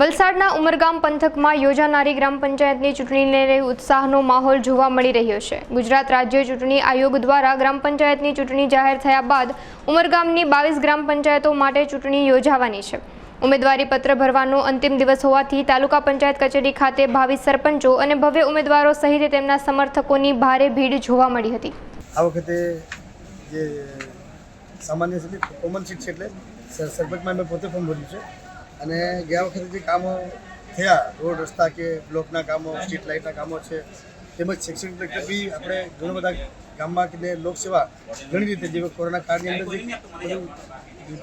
વલસાડના ઉમરગામ પંથકમાં યોજાનારી ગ્રામ પંચાયતની ચૂંટણીને લઈ ઉત્સાહનો માહોલ જોવા મળી રહ્યો છે. ગુજરાત રાજ્ય ચૂંટણી આયોગ દ્વારા ગ્રામ પંચાયતની ચૂંટણી જાહેર થયા બાદ ઉમરગામની બાવીસ ગ્રામ પંચાયતો માટે ચૂંટણી યોજાવાની છે. ઉમેદવારી પત્ર ભરવાનો અંતિમ દિવસ હોવાથી તાલુકા પંચાયત કચેરી ખાતે ભાવિ સરપંચો અને ભવ્ય ઉમેદવારો સહિત તેમના સમર્થકોની ભારે ભીડ જોવા મળી હતી. આ વખતે જે સામાન્ય કોમન સીટ છે એટલે સરપંચમાં પોતે ફોર્મ ભર્યું છે. અને ગયા વખતે જે કામો થયા. રોડ રસ્તા કે બ્લોકના કામો, સ્ટ્રીટ લાઇટના કામો છે. તેમજ શૈક્ષણિક રીતે બી આપણે ઘણા બધા ગામમાં કે લોકસેવા ઘણી રીતે જે કોરોના કાળની અંદર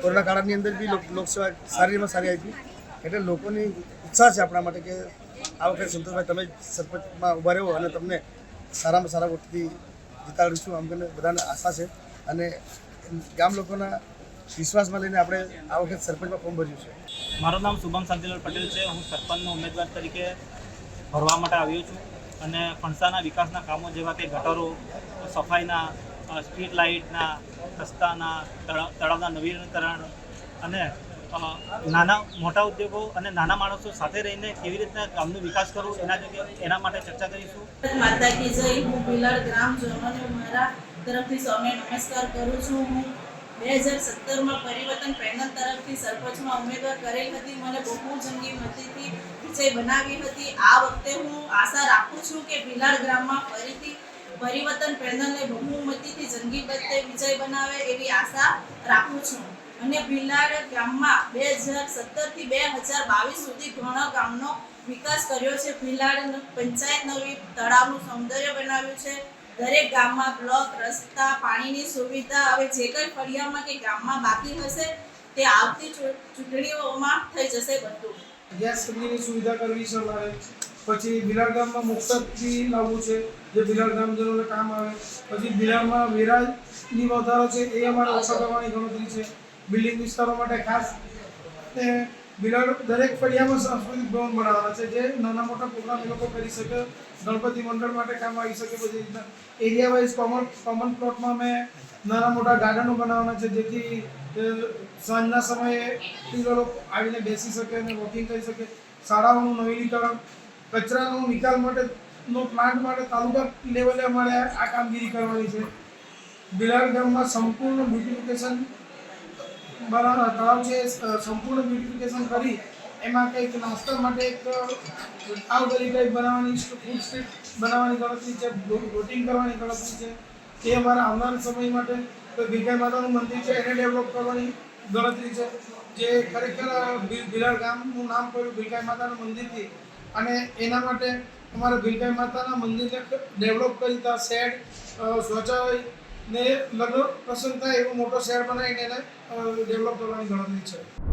કોરોના કાળની અંદર બી લોક- લોકસેવા સારીમાં સારી આવી એટલે લોકોની ઈચ્છા છે આપણા માટે કે આ વખતે સંતોષભાઈ તમે સરપંચમાં ઊભા રહો અને તમને સારામાં સારા વોટથી જીતાડીશું આમ કરીને બધાને આશા છે. અને ગામ લોકોના વિશ્વાસમાં લઈને આપણે આ વખત સરપંચમાં ફોર્મ ભર્યું છે. મારું નામ શુભમ શાંતિલાલ પટેલ છે. હું સરપંચનો ઉમેદવાર તરીકે ભરવા માટે આવ્યો છું અને ફણસાના વિકાસના કામો જેવા કે ગટરો સફાઈના સ્ટ્રીટ લાઇટના રસ્તાના તળાવ તળાવના નવીનીકરણ અને નાના મોટા ઉદ્યોગો અને નાના માણસો સાથે રહીને કેવી રીતના ગામનો વિકાસ કરવો એના જગ્યાએ એના માટે ચર્ચા કરીશું. માતા કી જય. હું ભીલાડ ગ્રામજનોને મારા તરફથી સૌને નમસ્કાર કરું છું. હું બે હજાર સત્તરમાં પરિવર્તન પેનલ તરફથી સરપંચમાં ઉમેદવાર કરેલ હતી. મને બહુ જંગી મતીથી વિજય બનાવી હતી. આ વખતે હું આશા રાખું છું કે ભીલાડ ગ્રામમાં ફરીથી પરિવર્તન પેનલને બહુમતીથી જંગી બદલે વિજય બનાવે એવી આશા રાખું છું. અને ભીલાડ ગામમાં બે હજાર સત્તરથી બે હજાર બાવીસ સુધી ઘણો ગામનો વિકાસ કર્યો છે. ભીલાડ પંચાયત નવી તળાવનું સૌંદર્ય બનાવ્યું છે. દરેક ગામમાં બ્લોક, રસ્તા, પાણીની સુવિધા, હવે જે કંઈ ફળિયામાં કે ગામમાં બાકી હશે, તે આવતી ચૂંટણીઓમાં થઈ જશે બધું. ગેસ કંપનીની સુવિધા કરવી છે અમારે. પછી બિલાડ ગામમાં મુક્તથી લાવવું છે, જે બિલાડ ગામજનોને કામ આવે. પછી બિલાડમાં વેરાની વધારો છે, એ અમારે ઓછા કરવાની ગણતરી છે. બિલ્ડિંગ વિસ્તારો માટે ખાસ બિલાડ દરેક ફળિયામાં સાંસ્કૃતિક ભવન બનાવવાના છે. જે નાના મોટા પ્રોગ્રામ એ લોકો કરી શકે, ગણપતિ મંડળ માટે કામ આવી શકે બધી રીતના. એરિયા વાઇઝ કોમન કોમન પ્લોટમાં મેં નાના મોટા ગાર્ડનો બનાવવાના છે, જેથી સાંજના સમયે લોકો આવીને બેસી શકે અને વોકિંગ કરી શકે. શાળાઓનું નવીનીકરણ, કચરાનો નિકાલ માટે નો પ્લાન્ટ માટે તાલુકા લેવલે અમારે આ કામગીરી કરવાની છે. બિલાડ ગામમાં સંપૂર્ણ બ્યુટિફિકેશન તળાવ છે સંપૂર્ણ બ્યુટિફિકેશન કરી, એમાં કંઈક નાસ્તા માટે એક આવગરી કંઈક બનાવવાની ફૂડ સ્ટ્રીટ બનાવવાની ગણતરી છે બોટિંગ કરવાની ગણતરી છે. એ અમારા આવનાર સમય માટે તો ભીખાઈ માતાનું મંદિર છે, એને ડેવલપ કરવાની ગણતરી છે. જે ખરેખર ભીલાડ ગામનું નામ પડ્યું ભીલકાઈ માતાના મંદિરથી. અને એના માટે અમારે ભીલકાઈ માતાના મંદિરને ડેવલપ કરી ત્યાં શેડ શૌચાલય ને લગ્ન પ્રસંગ થાય એવો મોટો શહેર બનાવીને એને ડેવલપ કરવાની ગણતરી છે.